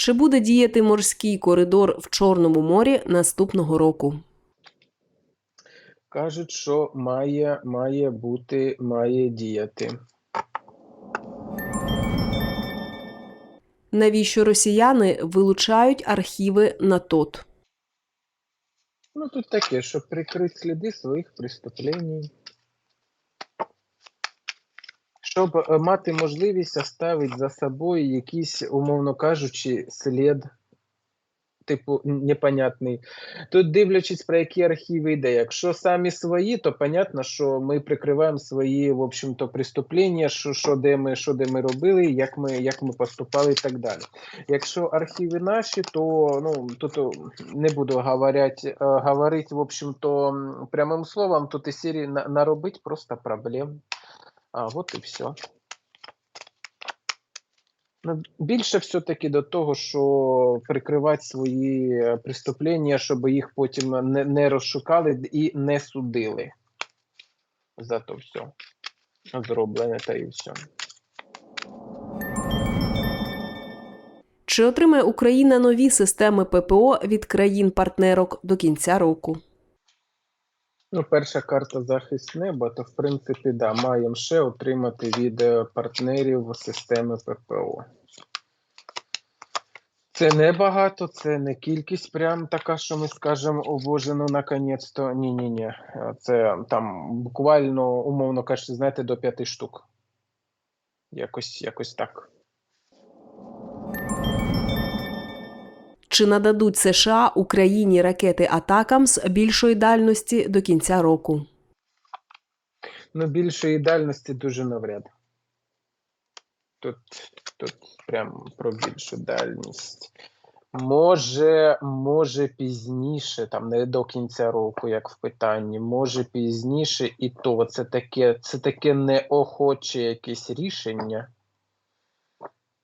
Чи буде діяти морський коридор в Чорному морі наступного року? Кажуть, що має, має бути, має діяти. Навіщо росіяни вилучають архіви на ТОТ? Ну, тут таке, щоб прикрити сліди своїх преступлень. Щоб е, мати можливість оставити за собою якийсь, умовно кажучи, слід, типу, непонятний. Тут дивлячись, про які архіви йде. Якщо самі свої, то понятно, що ми прикриваємо свої, в общем-то, преступлення, що, що, де ми, що де ми робили, як ми, як ми поступали і так далі. Якщо архіви наші, то ну тут не буду говорять, е, говорити, в общем-то, прямим словом, тут серії на- наробить просто проблем. А от і все. Ну, більше все-таки до того, що прикривати свої е, преступлення, щоб їх потім не, не розшукали і не судили. За то все. Зроблене та і все. Чи отримає Україна нові системи ППО від країн-партнерок до кінця року? Ну, перша карта захист неба, то в принципі, да, маємо ще отримати від е, партнерів системи ППО. Це не багато, це не кількість прям така, що ми скажемо, о Боже, ну наконець-то. Ні-ні-ні. Е, Це там буквально, умовно кажучи, знаєте, до п'яти штук. Якось, якось так. Чи нададуть США Україні ракети Атакамс більшої дальності до кінця року? Ну, більшої дальності дуже навряд. Тут, тут прям про більшу дальність. Може, може пізніше, там не до кінця року, як в питанні, може пізніше, і то це таке, це таке неохоче якесь рішення,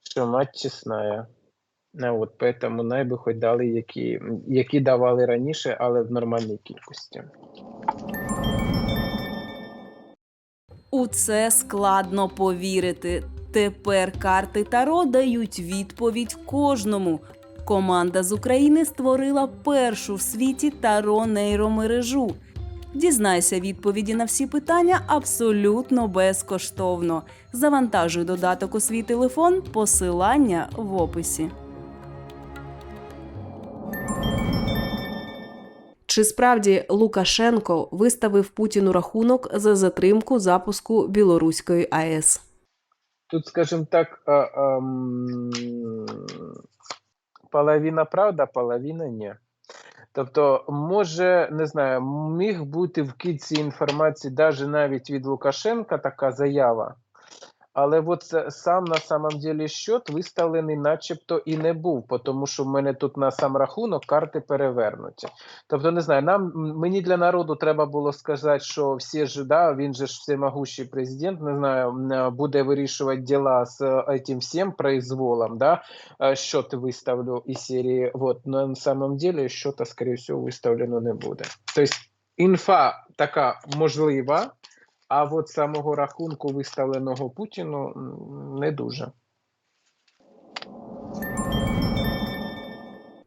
що мать чесная. Ну, от поэтому найби хоч дали, які, які давали раніше, але в нормальній кількості. У це складно повірити. Тепер карти Таро дають відповідь кожному. Команда з України створила першу в світі Таро нейромережу. Дізнайся відповіді на всі питання абсолютно безкоштовно. Завантажуй додаток у свій телефон, посилання в описі. Чи справді Лукашенко виставив Путіну рахунок за затримку запуску білоруської АЕС? Тут, скажем так, половина правда, половина ні. Тобто, може, не знаю, міг бути в кільці інформації навіть навіть від Лукашенка така заява. Але от це сам на самом деле счет виставлений начебто і не був, тому що в мене тут на сам рахунок карти перевернуті. Тобто, не знаю, нам мені для народу треба було сказати, що всі ж да, він же ж всемогущий президент, не знаю, е, буде вирішувати діла з е, цим всім произволом, да, е, счет виставлю із серії. Вот, на самом деле счета, скорее всего, виставлено не буде. Тобто, інфа така можлива, а от самого рахунку виставленого Путіну не дуже.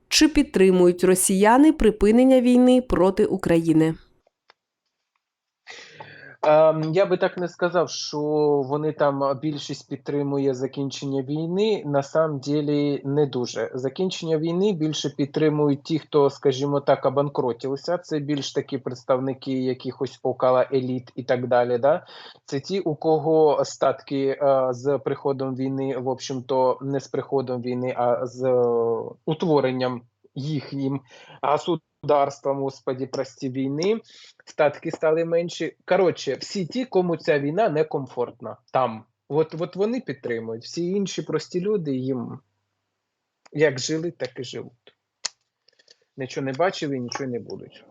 Чи підтримують росіяни припинення війни проти України? Ем, я би так не сказав, що вони там більшість підтримує закінчення війни. На самом ділі не дуже. Закінчення війни більше підтримують ті, хто, скажімо так, обанкротився. Це більш такі представники якихось около еліт і так далі. Да? Це ті, у кого статки е, з приходом війни, в общем-то, не з приходом війни, а з е, утворенням їхнім государством, господі, прості війни статки стали менші. Коротше, всі ті, кому ця війна некомфортна там. От, от вони підтримують. Всі інші прості люди їм як жили, так і живуть. Нічого не бачили нічого не будуть.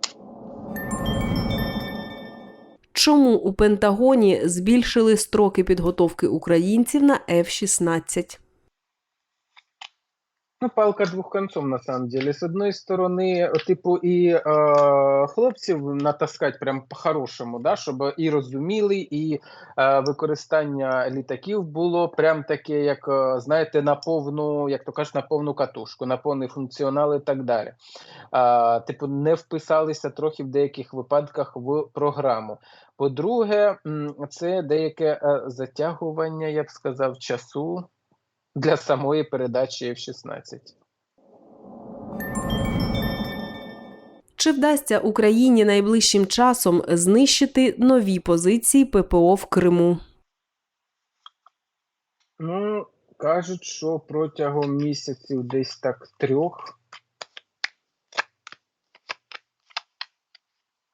Чому у Пентагоні збільшили строки підготовки українців на F-16? Ну, палка двох концов, на самом деле. З одної сторони, типу, і е, хлопців натаскати прям по-хорошому, да, щоб і розуміли, і е, використання літаків було прям таке, як, знаєте, на повну, як то кажуть, на повну катушку, на повний функціонал і так далі. Е, типу, не вписалися трохи в деяких випадках в програму. По-друге, це деяке е, затягування, я б сказав, часу для самої передачі F-16. Чи вдасться Україні найближчим часом знищити нові позиції ППО в Криму? Ну, кажуть, що протягом місяців десь так трьох.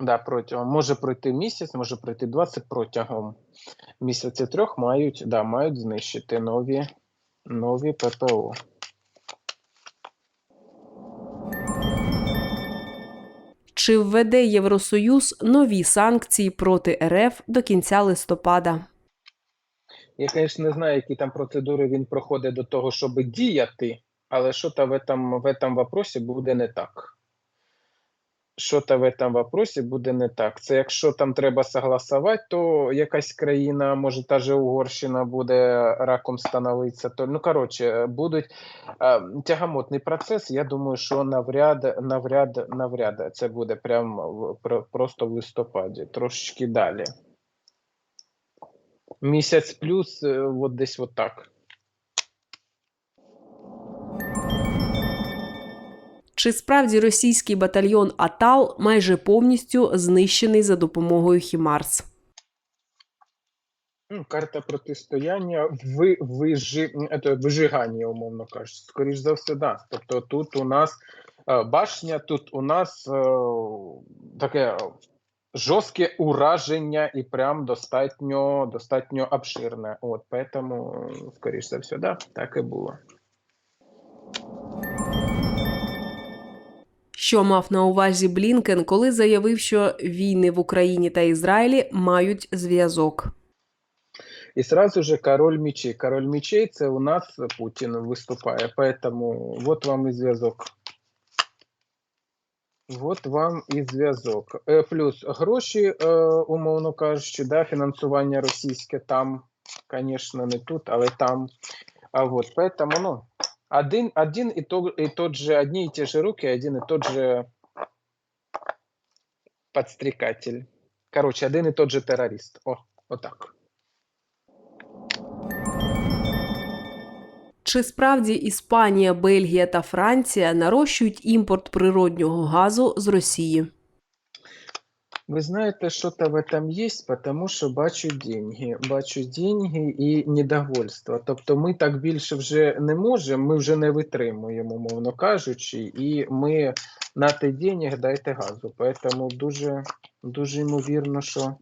Да, протягом може пройти місяць, може пройти 20 протягом місяця трьох мають, да, мають знищити нові, нові ППО. Чи введе Євросоюз нові санкції проти РФ до кінця листопада? Я, звісно, не знаю, які там процедури він проходить до того, щоб діяти, але що то в этом, в этом вопросі буде не так. Що то в этом вопросі буде не так. Це якщо там треба согласувати, то якась країна, може та же Угорщина буде раком становитися. То, ну, коротше, будуть е, тягомотний процес. Я думаю, що навряд, навряд, навряд це буде прямо просто в листопаді, трошечки далі. Місяць плюс, е, от десь от Чи справді російський батальйон Атал майже повністю знищений за допомогою Хімарс? Ну, карта протистояння в вижи... ето, вижигання, умовно кажучи. Скоріш за все, да. Тобто тут у нас е, башня, тут у нас е, таке жорстке ураження і прям достатньо, достатньо обширне. От, поэтому, скоріш за все, да, так і було. Що мав на увазі Блінкен, коли заявив, що війни в Україні та Ізраїлі мають зв'язок? І сразу же король мечей. Король мечей це у нас Путін виступає. Поэтому вот вам і зв'язок. Вот вам і зв'язок. Е, плюс гроші, е, умовно кажучи, да, фінансування російське там, звісно, не тут, але там. А вот, поэтому, ну, один, один і, то, і тот же, одні і ті же руки, один і тот же подстрекатель. Короче, один і тот же терорист. О, отак. Чи справді Іспанія, Бельгія та Франція нарощують імпорт природнього газу з Росії? Ви знаєте, що то в этом тому що бачу деньги. Бачу деньги і недовольство. Тобто ми так більше вже не можемо, ми вже не витримуємо, мовно кажучи, і ми на те денег дайте газу. Тому дуже, дуже ймовірно, що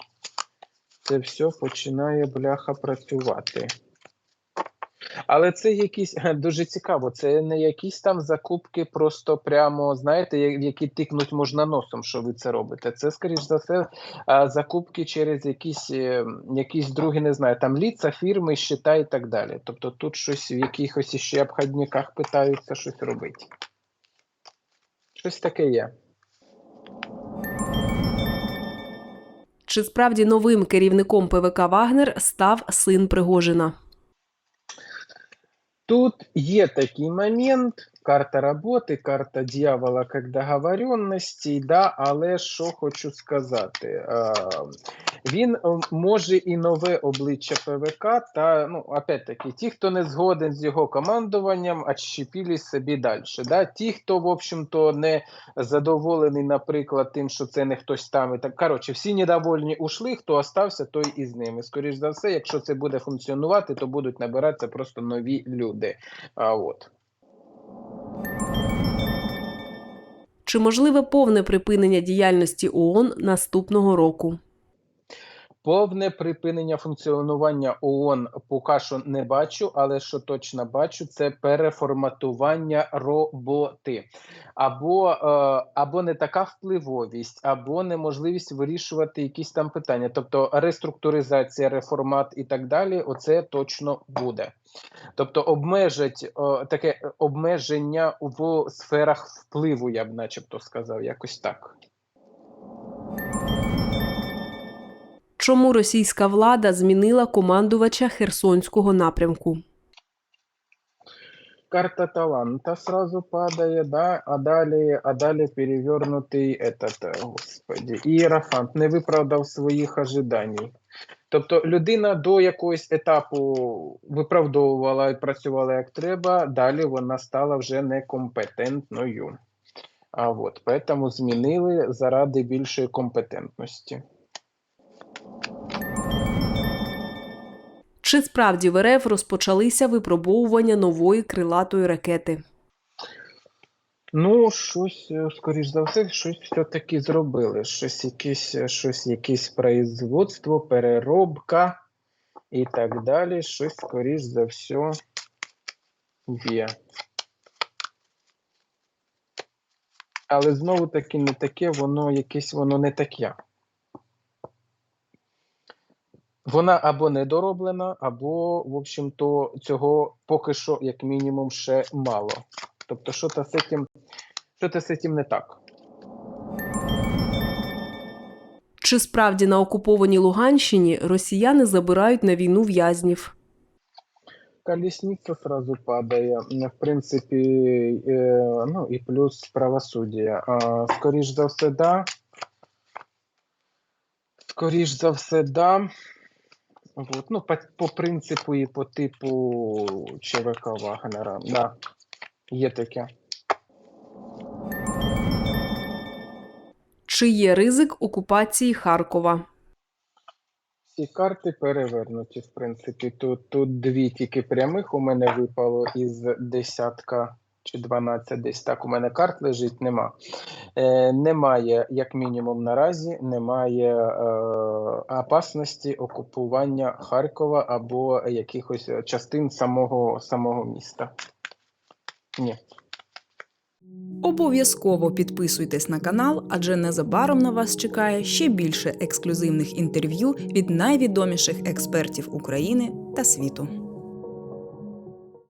це все починає бляха працювати. Але це якісь дуже цікаво. Це не якісь там закупки, просто прямо знаєте, які тикнуть можна носом, що ви це робите. Це, скоріш за все, закупки через якісь, е, якісь другі, не знаю, там ліца, фірми, щита і так далі. Тобто тут щось в якихось іще обходниках питаються щось робити. Щось таке є. Чи справді новим керівником ПВК Вагнер став син Пригожина? Тут є такий момент, карта роботи, карта дьявола як договоренностей, да, але що хочу сказати, він може і нове обличчя ПВК, та, ну, опять-таки, ті, хто не згоден з його командуванням, отщепили собі далі. Да? Ті, хто, в общем-то, не задоволений, наприклад, тим, що це не хтось там. І так, коротше, всі недовольні ушли, хто остався, той і з ними. Скоріш за все, якщо це буде функціонувати, то будуть набиратися просто нові люди. А, от. Чи можливе повне припинення діяльності ООН наступного року? Повне припинення функціонування ООН поки що не бачу, але що точно бачу, це переформатування роботи. Або, е, або не така впливовість, або неможливість вирішувати якісь там питання. Тобто реструктуризація, реформат і так далі, оце точно буде. Тобто обмежить таке обмеження в сферах впливу, я б начебто сказав, якось так. Чому російська влада змінила командувача Херсонського напрямку? Карта таланта сразу падает, да, а далі, а далі перевернутий этот, е, господи, ієрофант не виправдав своїх ожиданій. Тобто людина до якогось етапу виправдовувала і працювала як треба, далі вона стала вже некомпетентною. А от, поэтому змінили заради більшої компетентності. Чи справді в РФ розпочалися випробовування нової крилатої ракети? Ну, щось, е, скоріш за все, щось все-таки зробили. Щось якесь, е, щось, якесь производство, переробка і так далі. Щось, скоріш за все, є. Але знову таки не таке, воно якесь воно не таке. Вона або недороблена, або, в общем-то, цього поки що, як мінімум, ще мало. Тобто, що то з цим, що то з цим не так. Чи справді на окупованій Луганщині росіяни забирають на війну в'язнів? Колесница сразу падає. В принципі, е, ну і плюс правосуддя. А, скоріш за все, да. Скоріш за все, да. Вот. Ну, по, по принципу і по типу ЧВК Вагнера. Да. Є таке. Чи є ризик окупації Харкова? Всі карти перевернуті, в принципі. Тут, тут дві тільки прямих у мене випало із десятка чи 12 десь так у мене карт лежить, нема. Е, немає, як мінімум, наразі, немає е, опасності окупування Харкова або якихось частин самого, самого міста. Ні. Обов'язково підписуйтесь на канал, адже незабаром на вас чекає ще більше ексклюзивних інтерв'ю від найвідоміших експертів України та світу.